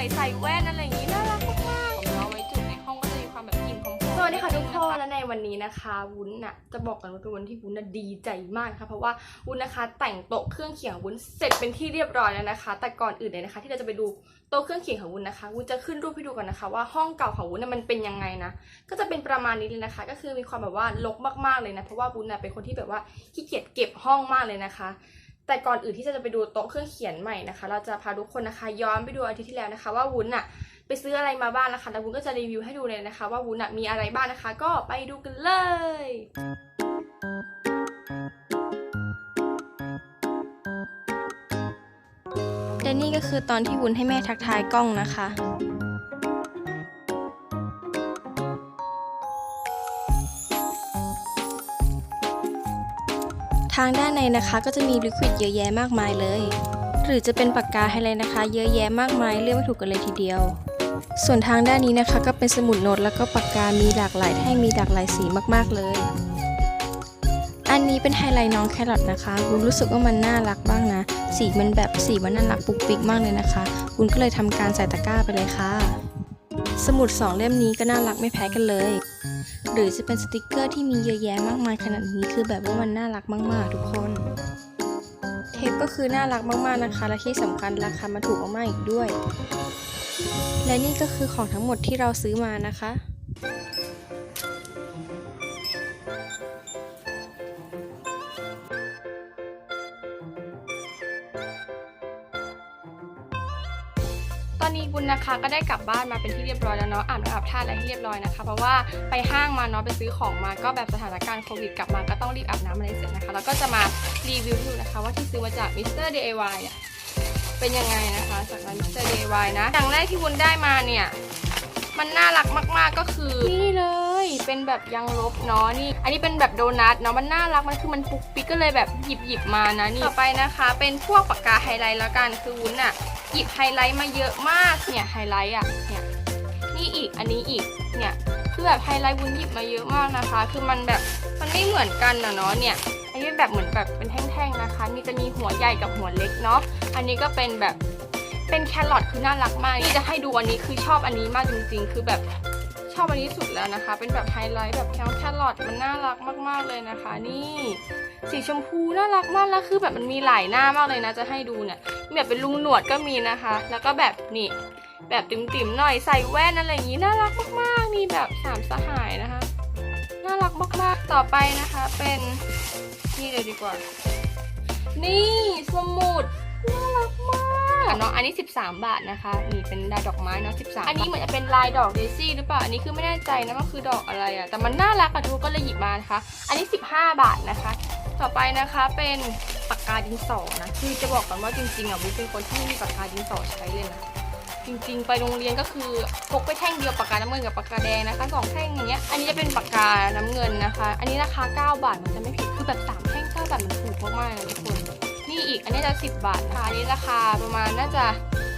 แบบติ่มๆหน่อยใส่แว่นอะไรอย่างนี้น่ารักมากๆของเราไว้จุดในห้องก็จะมีความแบบกลิ่นหอมๆสวัสดีค่ะทุกคนและในวันนี้นะคะวุ้นน่ะจะบอกกันว่าเป็นวันที่วุ้นน่ะดีใจมากนะคะเพราะว่าวุ้นนะคะแต่งโต๊ะเครื่องเขียงของวุ้นเสร็จเป็นที่เรียบร้อยแล้วนะคะ แต่ก่อนอื่นเลยนะคะ ที่เราจะไปดูโต๊ะเครื่องเขียงของวุ้นนะคะวุ้นจะขึ้นรูปให้ดูก่อนนะคะ ว่าห้องเก่าของวุ้นน่ะมันเป็นยังไงนะ ก็จะเป็นประมาณนี้เลยนะคะ ก็คือมีความแบบว่ารกมากๆเลยนะ เพราะว่าวุ้นน่ะเป็นคนที่แบบว่าขี้เกียจเก็บห้องมากเลยนะคะ แต่ก่อนอื่นที่จะไปดูโต๊ะเครื่องเขียนใหม่นะคะ เราจะพาทุกคนนะคะ ย้อนไปดูอาทิตย์ที่แล้วนะคะ ว่าวุ้นน่ะไปซื้ออะไรมาบ้างนะคะแล้ววุ้นก็จะรีวิวให้ดูเลยนะคะ ว่าวุ้นน่ะมีอะไรบ้างนะคะ ก็ไปดูกันเลยและนี่ก็คือตอนที่วุ้นให้แม่ทักทายกล้องนะคะางด้านในนะคะ ก็จะมีลิควิดเยอะแยะมากมายเลย หรือจะเป็นปากกาไฮไลท์นะคะ เยอะแยะมากมายเลือกไม่ถูกกันเลยทีเดียว ส่วนทางด้านนี้นะคะ ก็เป็นสมุดโน้ตแล้วก็ปากกา มีหลากหลายแท่งมีหลากหลายสีมากๆเลย อันนี้เป็นไฮไลท์น้องแครอทนะคะวุ้นรู้สึกว่ามันน่ารักบ้างนะ สีมันแบบสีมันน่ารักปุกปิกมากเลยนะคะวุ้นก็เลยทำการใส่ตะกร้าไปเลยค่ะ สมุดสองเล่มนี้ก็น่ารักไม่แพ้กันเลย หรือจะเป็นสติกเกอร์ที่มีเยอะแยะมากมายขนาดนี้คือแบบว่ามันน่ารักมาก ๆ ทุกคนเทปก็คือน่ารักมากๆนะคะ และที่สำคัญราคามาถูกมากๆอีกด้วย และนี่ก็คือของทั้งหมดที่เราซื้อมานะคะ ตอนนี้บุญนะคะก็ได้กลับบ้านมาเป็นที่เรียบร้อยแล้วเนาะอาบน้ำอาบท่าอะไรให้เรียบร้อยนะคะ เพราะว่าไปห้างมาเนาะไปซื้อของมาก็แบบสถานการณ์โควิดกลับมาก็ต้องรีบอาบน้ำอะไรเสร็จนะคะ แล้วก็จะมารีวิวให้ดูนะคะ ว่าที่ซื้อมาจาก Mr. DIY เนี่ยเป็นยังไงนะคะจากร้าน Mr. DIY นะอย่างแรกที่บุญได้มาเนี่ยมันน่ารักมากๆก็คือนี่เลยเป็นแบบยังลบเนาะนี่ อันนี้เป็นแบบโดนัทเนาะมันน่ารักมันคือมันปุกปิกก็เลยแบบหยิบหยิบมานะนี่ต่อไปนะคะ เป็นพวกปากกาไฮไลท์แล้วกันคือวุ้นอะ หยิบไฮไลท์มาเยอะมากเนี่ยไฮไลท์อะเนี่ยนี่อีกอันนี้อีกเนี่ยคือแบบไฮไลท์วุ้นหยิบมาเยอะมากนะคะ คือมันแบบมันไม่เหมือนกันนะเนาะเนี่ยอันนี้แบบเหมือนแบบเป็นแท่งๆนะคะ มีจะมีหัวใหญ่กับหัวเล็กเนาะอันนี้ก็เป็นแบบเป็นแครอทคือน่ารักมากที่จะให้ดูอันนี้คือชอบอันนี้มากจริง ๆ คือแบบ ชอบอันนี้สุดแล้วนะคะ เป็นแบบไฮไลท์แบบแครแครอทมันน่ารักมากๆเลยนะคะ นี่สีชมพูน่ารักมากแล้วคือแบบมันมีหลายหน้ามากเลยนะจะให้ดูเนี่ยแบบเป็นลุงหนวดก็มีนะคะ แล้วก็แบบนี่แบบติ่มๆหน่อยใส่แว่นอะไรอย่างนี้น่ารักมากๆนี่แบบสามสหายนะคะ น่ารักมากๆต่อไปนะคะเป็นนี่เลยดีกว่า นี่สมุด น่ารักมากเนาะอันนี้ 13 บาทนะคะนี่เป็นลายดอกไม้เนาะ13 อันนี้เหมือนจะเป็นลายดอกเดซี่หรือเปล่าอันนี้คือไม่แน่ใจนะว่าคือดอกอะไรอะแต่มันน่ารักอะทุกคนก็เลยหยิบมานะคะ อันนี้ 15 บาทนะคะ ต่อไปนะคะเป็นปากกาดินสอนะคือจะบอกก่อนว่าจริงๆอะบุ๊คเป็นคนที่ไม่มีปากกาดินสอใช้เลยนะจริงๆ ไปโรงเรียนก็คือพกไปแท่งเดียวปากกาน้ำเงินกับปากกาแดงนะคะสองแท่งอย่างเงี้ยอันนี้จะเป็นปากกาน้ำเงินนะคะ อันนี้ราคา 9 บาทมันจะไม่ผิดคือแบบสามแท่ง9บาทมันถูกมากๆเลยทุกคน นี่อีก อันนี้จะ 10 บาทค่ะอันนี้ราคาประมาณน่าจะ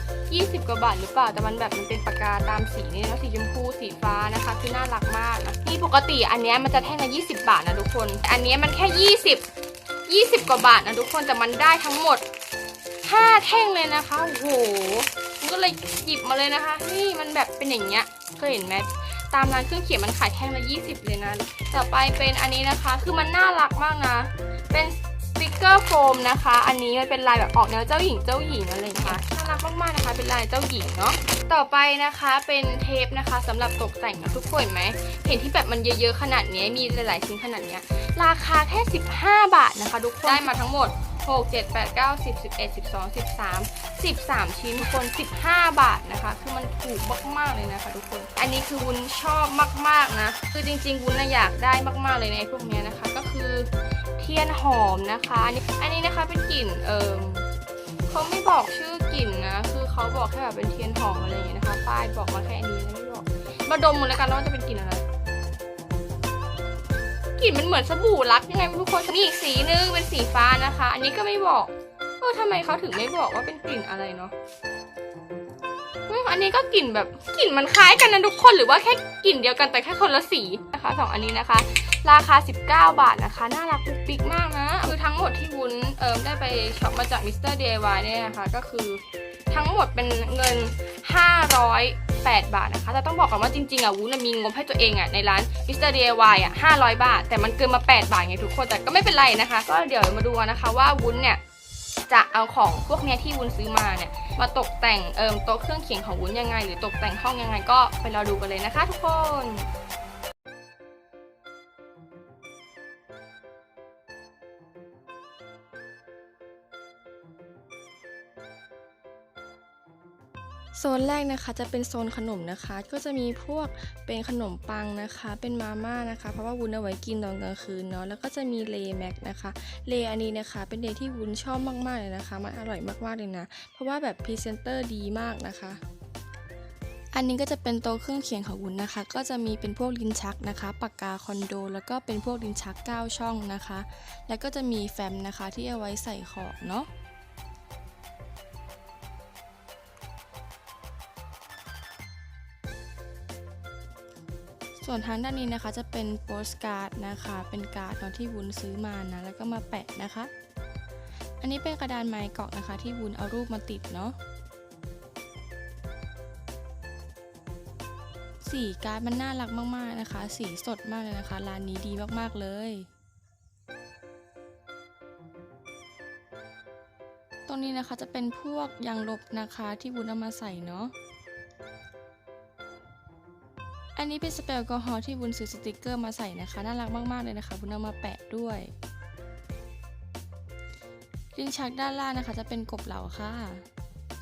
20 กว่าบาทหรือเปล่า แต่มันแบบมันเป็นปากกาตามสีนี่นะสีชมพูสีฟ้านะคะ คือน่ารักมากนะนี่ปกติอันนี้มันจะแท่งละ20 บาทนะทุกคนอันนี้มันแค่ 20 20 กว่าบาทนะทุกคนแต่มันได้ทั้งหมด 5 แท่งเลยนะคะโอ้โหก็เลยหยิบมาเลยนะคะ นี่มันแบบเป็นอย่างเงี้ยเคยเห็นไหมตามร้านเครื่องเขียนมันขายแท่งละ 20 เลยนะ ต่อไปเป็นอันนี้นะคะ คือมันน่ารักมากนะ เป็น เกอร์โฟมนะคะ อันนี้มันเป็นลายแบบออกแนวเจ้าหญิงเจ้าหญิงอะไรอย่างเงี้ยน่ารักมากๆนะคะ เป็นลายเจ้าหญิงเนาะ ต่อไปนะคะเป็นเทปนะคะสำหรับตกแต่งนะทุกคนเห็นไหม เห็นที่แบบมันเยอะๆขนาดนี้มีหลายๆชิ้นขนาดเนี้ยราคาแค่ 15 บาทนะคะ ทุกคนได้มาทั้งหมด 6 7 8 9 10 11 12 13 13 ชิ้นทุกคน 15 บาทนะคะ คือมันถูกมากๆเลยนะคะ ทุกคน อันนี้คือวุ้นชอบมากๆนะ คือจริงๆวุ้นอยากได้มากๆเลยในพวกเนี้ยนะคะ ทียนหอมนะคะ อันนี้อันนี้นะคะเป็นกลิ่นเอิมเขาไม่บอกชื่อกลิ่นนะ คือเขาบอกแค่แบบเป็นเทียนหอมอะไรอย่างเงี้ยนะคะ ป้ายบอกมาแค่อันนี้นะไม่บอก มาดมมันแล้วกันว่าจะเป็นกลิ่นอะไร กลิ่นมันเหมือนสบู่รักยังไงทุกคนมีอีกสีนึงเป็นสีฟ้านะคะ อันนี้ก็ไม่บอกเออทำไมเขาถึงไม่บอกว่าเป็นกลิ่นอะไรเนาะอันนี้ก็กลิ่นแบบกลิ่นมันคล้ายกันนะทุกคนหรือว่าแค่กลิ่นเดียวกันแต่แค่คนละสีนะคะสองอันนี้นะคะ ราคา 19 บาทนะคะ น่ารักปุ๊กปิ๊กมากนะ คือทั้งหมดที่วุ้นเอิมได้ไปช็อปมาจาก Mr. DIY เนี่ยนะคะ ก็คือทั้งหมดเป็นเงิน 508 บาทนะคะ แต่ต้องบอกก่อนว่าจริงๆอะวุ้นมีงบให้ตัวเองอะในร้าน Mr. DIY อะ 500 บาท แต่มันเกินมา 8 บาทไงทุกคน แต่ก็ไม่เป็นไรนะคะ ก็เดี๋ยวมาดูกันนะคะว่าวุ้นเนี่ยจะเอาของพวกเนี้ยที่วุ้นซื้อมาเนี่ยมาตกแต่งเอิมโต๊ะเครื่องเขียนของวุ้นยังไง หรือตกแต่งห้องยังไงก็ไปรอดูกันเลยนะคะ ทุกคน โซนแรกนะคะจะเป็นโซนขนมนะคะ ก็จะมีพวกเป็นขนมปังนะคะ เป็นมาม่านะคะ เพราะว่าวุ้นเอาไว้กินตอนกลางคืนเนาะแล้วก็จะมีเลแม็กนะคะเลอันนี้นะคะ เป็นเลที่วุ้นชอบมากๆเลยนะคะมันอร่อยมากๆเลยนะ เพราะว่าแบบพรีเซนเตอร์ดีมากนะคะอันนี้ก็จะเป็นโต๊ะเครื่องเขียนของวุ้นนะคะ ก็จะมีเป็นพวกลิ้นชักนะคะ ปากกาคอนโด แล้วก็เป็นพวกลิ้นชัก 9 ช่องนะคะ แล้วก็จะมีแฟ้มนะคะที่เอาไว้ใส่ของเนาะ ส่วนทางด้านนี้นะคะจะเป็นโปสการ์ดนะคะ เป็นการ์ดเนาะที่วุ้นซื้อมานะ แล้วก็มาแปะนะคะ อันนี้เป็นกระดานไม้เกาะนะคะ ที่วุ้นเอารูปมาติดเนาะสีการ์ดมันน่ารักมากๆนะคะ สีสดมากเลยนะคะ ร้านนี้ดีมากๆเลย ตรงนี้นะคะจะเป็นพวกยางลบนะคะที่วุ้นเอามาใส่เนาะ อันนี้เป็นสเปรย์แอลกอฮอล์ที่วุ้นซื้อสติกเกอร์มาใส่นะคะ น่ารักมากๆเลยนะคะวุ้นเอามาแปะด้วยลิ้นชักด้านล่างนะคะ จะเป็นกบเหลาค่ะ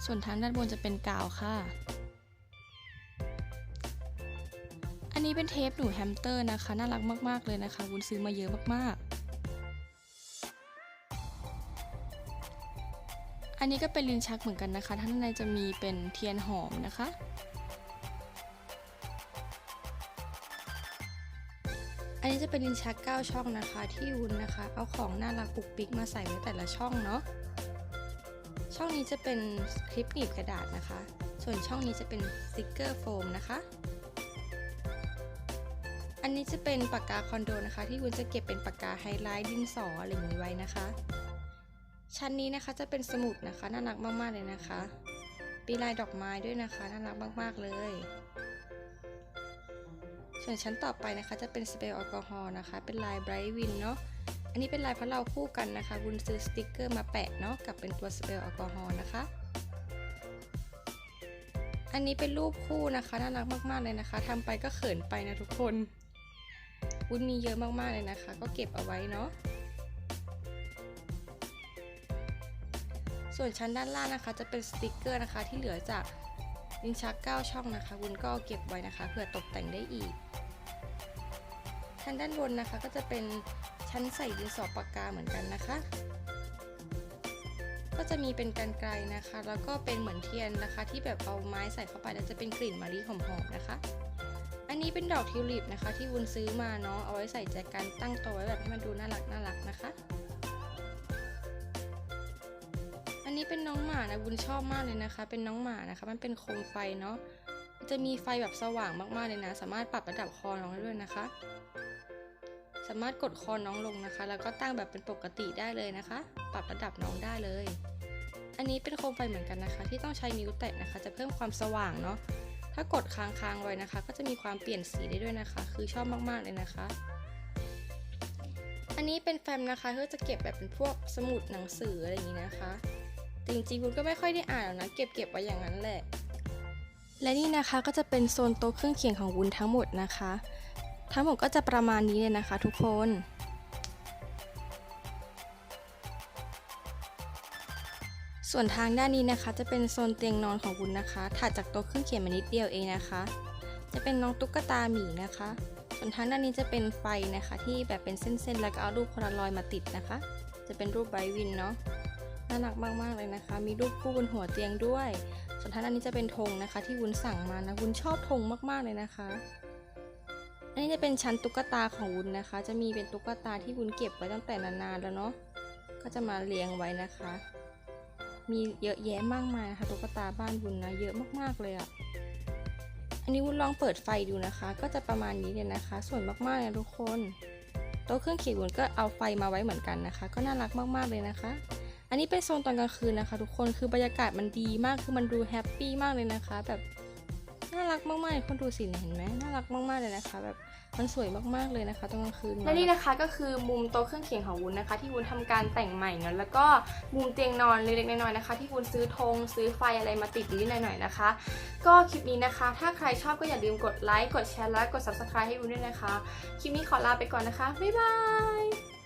ส่วนทางด้านบนจะเป็นกาวค่ะ อันนี้เป็นเทปหนูแฮมสเตอร์นะคะ น่ารักมากๆเลยนะคะวุ้นซื้อมาเยอะมากๆอันนี้ก็เป็นลิ้นชักเหมือนกันนะคะข้างในจะมีเป็นเทียนหอมนะคะ อันนี้จะเป็นลิ้นชัก9ช่องนะคะ ที่วุ้นนะคะ เอาของน่ารักปุกปิกมาใส่ไว้แต่ละช่องเนาะช่องนี้จะเป็นคลิปหนีบกระดาษนะคะ ส่วนช่องนี้จะเป็นสติกเกอร์โฟมนะคะ อันนี้จะเป็นปากกาคอนโดนะคะ ที่วุ้นจะเก็บเป็นปากกาไฮไลท์ดินสออะไรอย่างนี้ไว้นะคะ ชั้นนี้นะคะจะเป็นสมุดนะคะน่ารักมากๆเลยนะคะมีลายดอกไม้ด้วยนะคะน่ารักมากๆเลย ส่วนชั้นต่อไปนะคะจะเป็นสเปรย์แอลกอฮอล์นะคะ เป็นลายไบรท์วินเนาะอันนี้เป็นลายเพราะเราคู่กันนะคะวุ้นซื้อสติกเกอร์มาแปะเนาะกับเป็นตัวสเปรย์แอลกอฮอล์นะคะ อันนี้เป็นรูปคู่นะคะน่ารักมากๆเลยนะคะทำไปก็เขินไปนะทุกคนวุ้นมีเยอะมากๆเลยนะคะ ก็เก็บเอาไว้เนาะส่วนชั้นด้านล่างนะคะจะเป็นสติกเกอร์นะคะที่เหลือจาก ลิ้นชัก 9 ช่องนะคะวุ้นก็เก็บไว้นะคะเผื่อตกแต่งได้อีก ทางด้านบนนะคะก็จะเป็นชั้นใส่ดินสอปากกาเหมือนกันนะคะ ก็จะมีเป็นกันไกลนะคะ แล้วก็เป็นเหมือนเทียนนะคะ ที่แบบเอาไม้ใส่เข้าไปแล้วจะเป็นกลิ่นมะลิหอมๆนะคะอันนี้เป็นดอกทิวลิปนะคะ ที่วุ้นซื้อมาเนาะเอาไว้ใส่แจกันตั้งโต๊ะไว้แบบให้มันดูน่ารักน่ารักนะคะ เป็นน้องหมานะวุ้นชอบมากเลยนะคะ เป็นน้องหมานะคะ มันเป็นโคมไฟเนาะจะมีไฟแบบสว่างมากๆเลยนะ สามารถปรับระดับคอน้องได้ด้วยนะคะ สามารถกดคอน้องลงนะคะ แล้วก็ตั้งแบบเป็นปกติได้เลยนะคะ ปรับระดับน้องได้เลย อันนี้เป็นโคมไฟเหมือนกันนะคะ ที่ต้องใช้นิ้วแตะนะคะ จะเพิ่มความสว่างเนาะถ้ากดค้างๆไว้นะคะ ก็จะมีความเปลี่ยนสีได้ด้วยนะคะ คือชอบมากๆเลยนะคะ อันนี้เป็นแฟ้มนะคะที่อจะเก็บแบบเป็นพวกสมุดหนังสืออะไรอย่างนี้นะคะ แต่จริงๆคุณก็ไม่ค่อยได้อ่านหรอกนะ เก็บเก็บไว้อย่างนั้นแหละ และนี่นะคะก็จะเป็นโซนโต๊ะเครื่องเขียนของวุ้นทั้งหมดนะคะ ทั้งหมดก็จะประมาณนี้เลยนะคะ ทุกคนส่วนทางด้านนี้นะคะจะเป็นโซนเตียงนอนของวุ้นนะคะถัดจากโต๊ะเครื่องเขียนมานิดเดียวเองนะคะ จะเป็นน้องตุ๊กตาหมีนะคะ ส่วนทางด้านนี้จะเป็นไฟนะคะ ที่แบบเป็นเส้นๆ แล้วก็เอารูปโพลารอยด์มาติดนะคะ จะเป็นรูปไบวินเนาะ น่ารักมากๆเลยนะคะ มีรูปคู่บนหัวเตียงด้วย ส่วนทางด้านนี้จะเป็นธงนะคะ ที่วุ้นสั่งมานะวุ้นชอบธงมากๆเลยนะคะ อันนี้จะเป็นชั้นตุ๊กตาของวุ้นนะคะ จะมีเป็นตุ๊กตาที่วุ้นเก็บไว้ตั้งแต่นานๆแล้วเนาะ ก็จะมาเรียงไว้นะคะ มีเยอะแยะมากมายนะคะตุ๊กตาบ้านวุ้นนะเยอะมากๆเลยอะ่ะอันนี้วุ้นลองเปิดไฟดูนะคะ ก็จะประมาณนี้เลยนะคะ สวยมากๆเลยทุกคนโต๊ะเครื่องเขียนวุ้นก็เอาไฟมาไว้เหมือนกันนะคะ ก็น่ารักมากๆเลยนะคะ อันนี้เป็นโซนตอนกลางคืนนะคะ ทุกคนคือบรรยากาศมันดีมากคือมันดูแฮปปี้มากเลยนะคะ แบบน่ารักมากๆเลยคนดูสิเห็นไหมน่ารักมากๆเลยนะคะ แบบมันสวยมากๆเลยนะคะตอนกลางคืนและนี่นะคะก็คือมุมโต๊ะเครื่องเขียนของวุ้นนะคะ ที่วุ้นทำการแต่งใหม่เนาะแล้วก็มุมเตียงนอนเล็กๆน้อยๆนะคะ ที่วุ้นซื้อธงซื้อไฟอะไรมาติดนิดหน่อยๆนะคะ ก็คลิปนี้นะคะ ถ้าใครชอบก็อย่าลืมกดไลค์กดแชร์และกด subscribe ให้วุ้นด้วยนะคะ คลิปนี้ขอลาไปก่อนนะคะบ๊ายบาย